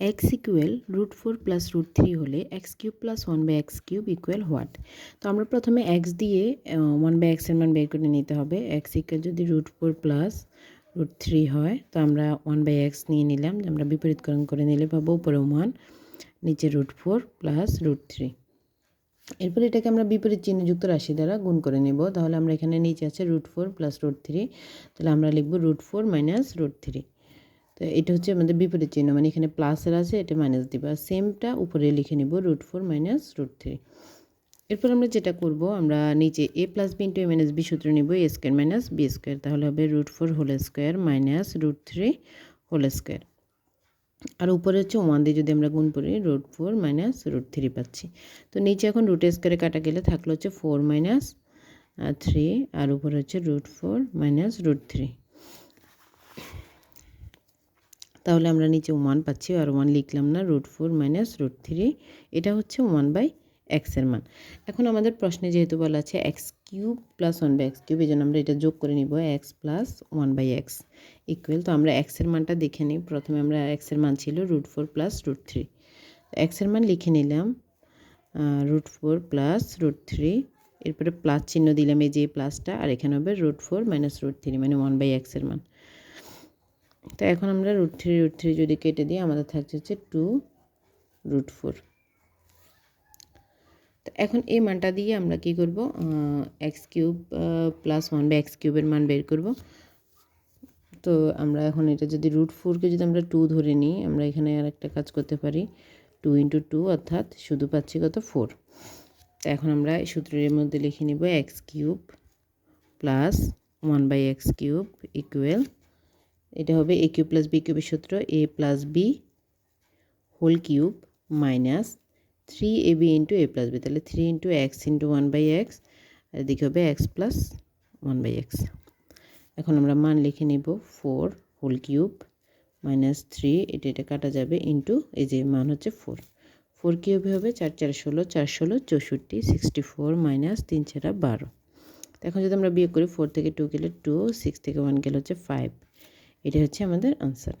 X equal root four plus root three হলে X cube plus one by X cube equal what তো আমরা প্রথমে x দিয়ে one by এক্সের মান বের করে নিতে হবে। এক্স ইকুয়াল যদি root four plus root three হয়, তো আমরা ওয়ান বাই এক্স নিয়ে নিলাম। আমরা বিপরীতকরণ করে নিলে পাবো উপরে ওয়ান নিচে root four plus root three এরপর এটাকে আমরা বিপরীত চিহ্নযুক্ত রাশি দ্বারা গুণ করে নেব। তাহলে আমরা এখানে নিচে আছে root four plus root three তাহলে আমরা লিখব root four minus root three তো এটা হচ্ছে আমাদের বিপরীত চিহ্ন মানে এখানে প্লাসের আছে, এটা মাইনাস দিবা। সেমটা উপরে লিখে নিব root four minus root three এরপর আমরা যেটা করব, আমরা নিচে A plus B into A minus B সূত্র নিব A square minus B square তাহলে হবে root four whole square minus root three whole square আর উপরে হচ্ছে ওয়ান দিয়ে যদি আমরা গুণ করি root four minus root three পাচ্ছি। তো নিচে এখন রুট স্কোয়ারে কাটা গেলে থাকল হচ্ছে ফোর মাইনাস থ্রি আর উপরে হচ্ছে root four minus root three তাহলে আমরা নিচে ওয়ান পাচ্ছি আর ওয়ান লিখলাম না root four minus root three এটা হচ্ছে ওয়ান বাই এক্সের মান। এখন আমাদের প্রশ্নে যেহেতু বলা আছে X cube plus one by X cube এই জন্য আমরা এটা যোগ করে নিব X plus one by X equal তো আমরা এক্সের মানটা দেখে নিই। প্রথমে আমরা এক্সের মান ছিল root four plus root three এক্সের মান লিখে নিলাম root four plus root three এরপরে প্লাস চিহ্ন দিলাম এই যে প্লাসটা আর এখানে হবে root four minus root three মানে ওয়ান বাই এক্সের মান। এখন আমরা রুট থ্রি রুট থ্রি যদি কেটে দিই, আমাদের থাকছে হচ্ছে টু রুট ফোর তো এখন এই মানটা দিয়ে আমরা কি করব? এক্স কিউব প্লাস ওয়ান বা এক্স কিউবের মান বের করব। তো আমরা এখন এটা যদি রুট ফোরকে যদি আমরা টু ধরে নিই, আমরা এখানে আর একটা কাজ করতে পারি। টু ইন্টু টু অর্থাৎ শুধু পাচ্ছি কত? ফোর তো এখন আমরা এই সূত্রের মধ্যে লিখে নিব X cube plus one by X cube equal এটা হবে এ কিউব প্লাস বি কিউবের সূত্র A plus B whole cube minus three A B into A plus B তাহলে three into X into one by X আর এদিকে হবে X plus one by X এখন আমরা মান লিখে নিব four whole cube minus three এটা এটা কাটা যাবে ইন্টু এই যে মান হচ্ছে ফোর ফোর কিউবে হবে চার চার ষোলো চার ষোলো, চৌষট্টি সিক্সটি ফোর মাইনাস তিন চারা বারো। এখন যদি আমরা বিয়োগ করি ফোর থেকে টু গেলে টু সিক্স থেকে ওয়ান গেলে হচ্ছে ফাইভ এটা হচ্ছে আমাদের আনসার